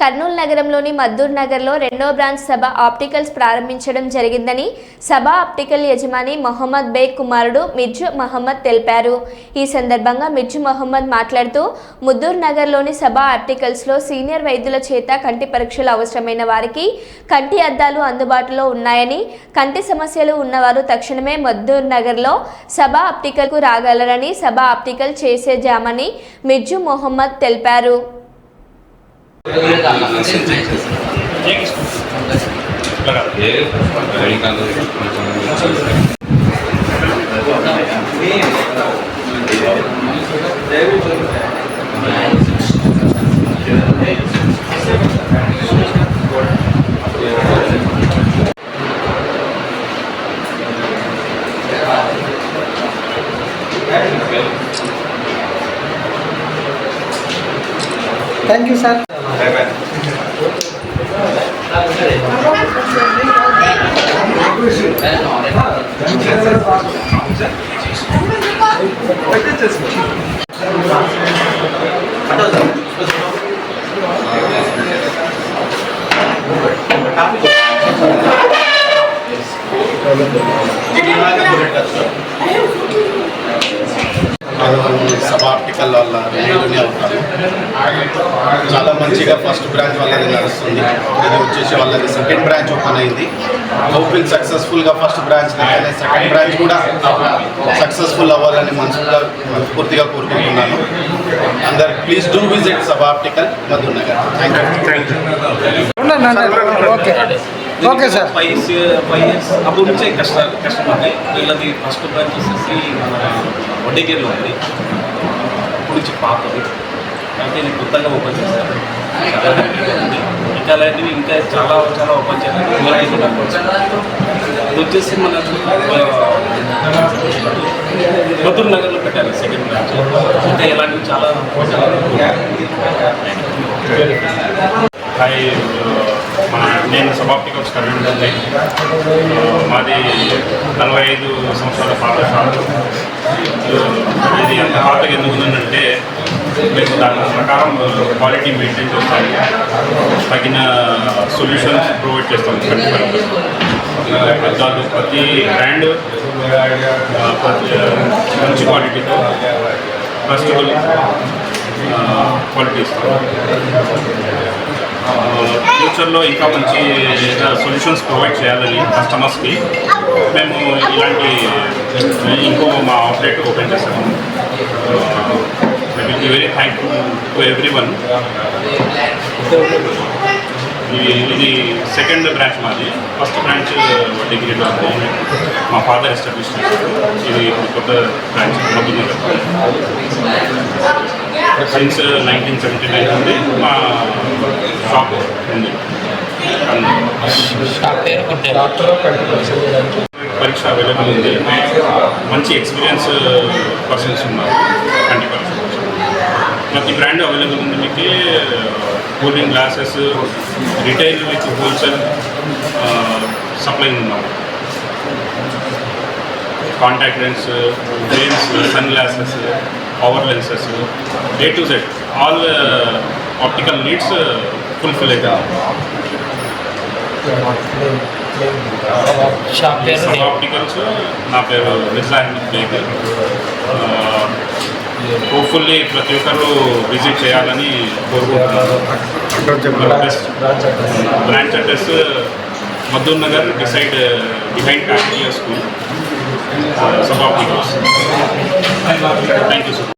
కర్నూలు నగరంలోని మద్దూర్ నగర్లో రెండో బ్రాంచ్ సభ ఆప్టికల్స్ ప్రారంభించడం జరిగిందని సభ ఆప్టికల్ యజమాని మొహమ్మద్ బేగ్ కుమారుడు మిర్జు మహమ్మద్ తెలిపారు. ఈ సందర్భంగా మిర్జు మహమ్మద్ మాట్లాడుతూ ముద్దూర్ నగర్లోని సభ ఆప్టికల్స్లో సీనియర్ వైద్యుల చేత కంటి పరీక్షలు అవసరమైన వారికి కంటి అద్దాలు అందుబాటులో ఉన్నాయని కంటి సమస్యలు ఉన్నవారు తక్షణమే మద్దూర్ నగర్లో సభ ఆప్టికల్కు రాగలరని సభ ఆప్టికల్ చేసేజామని మిర్జు మొహమ్మద్ తెలిపారు. Thank you sir Sab article వల్ల చాలా మంచిగా ఫస్ట్ బ్రాంచ్ వాళ్ళది నడుస్తుంది. ఇది వచ్చేసి వాళ్ళది సెకండ్ బ్రాంచ్ ఓపెన్ అయింది. హోపింగ్ సక్సెస్ఫుల్గా ఫస్ట్ బ్రాంచ్ కానీ సెకండ్ బ్రాంచ్ కూడా సక్సెస్ఫుల్ అవ్వాలని మనసుగా మనస్ఫూర్తిగా కోరుకుంటున్నాను. అందరు please do visit Sab article Madhunagar. Thank you okay. Okay sir. Five years five years అప్పటి నుంచే కష్ట కష్టపడి వీళ్ళది ఫస్ట్ బ్రాంచ్ వచ్చేసి మన వడ్డీగేర్లో ఉంది. అప్పటి పాతది అయితే నేను కొత్తగా ఓపెన్ చేశారు చాలా హ్యాపీగా ఉంది ఇంకా అలాంటివి ఇంకా చాలా చాలా ఓపెన్ చేయాలి. వచ్చేసి మన మధుర్ నగర్లో పెట్టాలి సెకండ్ బ్రాంచ్ ఇంకా ఇలాంటివి చాలా హాయ్ మన నేను సబాప్టికల్స్ కర్నూలు ఉంది మాది నలభై ఐదు సంవత్సరాల పాఠశాల. ఇది ఎంత పాతగా ఎందుకు ఉందంటే మేము దాని ప్రకారం క్వాలిటీ మెయింటైన్ చేస్తాం. తగిన సొల్యూషన్స్ ప్రొవైడ్ చేస్తాం. కస్టమర్కి ప్రతి బ్రాండ్ ప్రతి మంచి క్వాలిటీతో ఫస్ట్ క్వాలిటీ ఇస్తాం. ఫ్యూచర్లో ఇంకా మంచి సొల్యూషన్స్ ప్రొవైడ్ చేయాలని కస్టమర్స్కి మేము ఇలాంటి ఇంకో మా అవుట్లెట్ ఓపెన్ చేశాము. Will be very thankful to everyone ఇది సెకండ్ బ్రాంచ్ మాది. ఫస్ట్ బ్రాంచ్ డిగ్రీలో ఉంది మా ఫాదర్ ఎస్టాబ్లిష్ చేశారు ఇది కొత్త branch Madhunagar since nineteen seventy nine నుండి మా షాప్ ఉంది. పరీక్ష అవైలబుల్ ఉంది. మంచి ఎక్స్పీరియన్స్ పర్సన్స్ ఉన్నారు. కంటి పర్సన్స్ ప్రతి బ్రాండ్ అవైలబుల్ ఉంది మీకు cooling glasses retail with wholesale supply ఉన్నాం. Contact lens frames sun glasses power lenses A to Z all optical needs fulfil అవుతాయి ఆప్టికల్స్ నా పేరు నిజాన్ బేగ్. హోప్ఫుల్లీ ప్రతి ఒక్కరు విజిట్ చేయాలని కోరుకుంటున్నాను. Branch address Maddur Nagar beside behind కాకియా school Sab opticals thank you sir